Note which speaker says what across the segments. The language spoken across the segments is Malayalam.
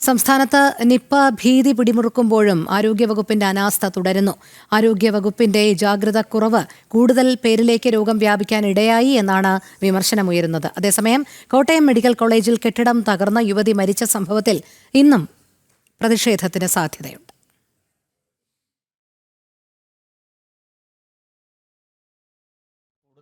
Speaker 1: സംസ്ഥാനത്ത് നിപ്പ ഭീതി പിടിമുറുക്കുമ്പോഴും ആരോഗ്യവകുപ്പിന്റെ അനാസ്ഥ തുടരുന്നു. ആരോഗ്യവകുപ്പിന്റെ ജാഗ്രത കുറവ് കൂടുതൽ പേരിലേക്ക് രോഗം വ്യാപിക്കാൻ ഇടയായി എന്നാണ് വിമർശനമുയരുന്നത്. അതേസമയം കോട്ടയം മെഡിക്കൽ കോളേജിൽ കെട്ടിടം തകർന്ന യുവതി മരിച്ച സംഭവത്തിൽ ഇന്നും പ്രതിഷേധത്തിന് സാധ്യതയുണ്ട്.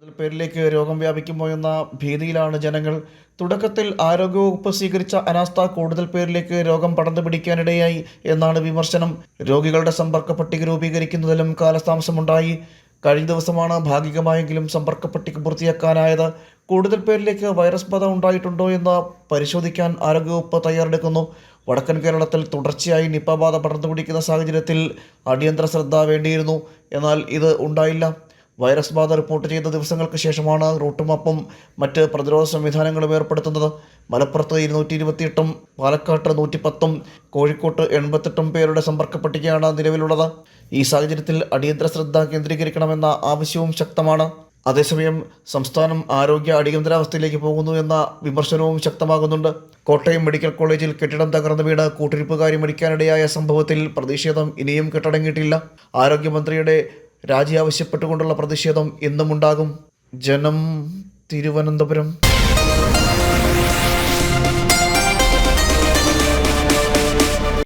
Speaker 2: കൂടുതൽ പേരിലേക്ക് രോഗം വ്യാപിക്കുമോ എന്ന ഭീതിയിലാണ് ജനങ്ങൾ. തുടക്കത്തിൽ ആരോഗ്യവകുപ്പ് സ്വീകരിച്ച അനാസ്ഥ കൂടുതൽ പേരിലേക്ക് രോഗം പടർന്നു പിടിക്കാനിടയായി എന്നാണ് വിമർശനം. രോഗികളുടെ സമ്പർക്ക പട്ടിക രൂപീകരിക്കുന്നതിലും കാലതാമസമുണ്ടായി. കഴിഞ്ഞ ദിവസമാണ് ഭാഗികമായെങ്കിലും സമ്പർക്ക പട്ടിക പൂർത്തിയാക്കാനായത്. കൂടുതൽ പേരിലേക്ക് വൈറസ് ബാധ ഉണ്ടായിട്ടുണ്ടോ എന്ന് പരിശോധിക്കാൻ ആരോഗ്യവകുപ്പ് തയ്യാറെടുക്കുന്നു. വടക്കൻ കേരളത്തിൽ തുടർച്ചയായി നിപ്പ ബാധ പടർന്നു പിടിക്കുന്ന സാഹചര്യത്തിൽ അടിയന്തര ശ്രദ്ധ വേണ്ടിയിരുന്നു. എന്നാൽ ഇത് ഉണ്ടായില്ല. വൈറസ് ബാധ റിപ്പോർട്ട് ചെയ്ത ദിവസങ്ങൾക്ക് ശേഷമാണ് റൂട്ട് മാപ്പും മറ്റ് പ്രതിരോധ സംവിധാനങ്ങളും ഏർപ്പെടുത്തുന്നത്. മലപ്പുറത്ത് ഇരുന്നൂറ്റി ഇരുപത്തിയെട്ടും പാലക്കാട്ട് നൂറ്റി പത്തും കോഴിക്കോട്ട് എൺപത്തെട്ടും പേരുടെ സമ്പർക്ക പട്ടികയാണ് നിലവിലുള്ളത്. ഈ സാഹചര്യത്തിൽ അടിയന്തര ശ്രദ്ധ കേന്ദ്രീകരിക്കണമെന്ന ആവശ്യവും ശക്തമാണ്. അതേസമയം സംസ്ഥാനം ആരോഗ്യ അടിയന്തരാവസ്ഥയിലേക്ക് പോകുന്നു എന്ന വിമർശനവും ശക്തമാകുന്നുണ്ട്. കോട്ടയം മെഡിക്കൽ കോളേജിൽ കെട്ടിടം തകർന്നു വീണ് കൂട്ടിരിപ്പുകാരി മരിക്കാനിടയായ സംഭവത്തിൽ പ്രതിഷേധം ഇനിയും കെട്ടടങ്ങിയിട്ടില്ല. ആരോഗ്യമന്ത്രിയുടെ രാജി ആവശ്യപ്പെട്ടുകൊണ്ടുള്ള പ്രതിഷേധം എന്നുമുണ്ടാകും. ജനം തിരുവനന്തപുരം.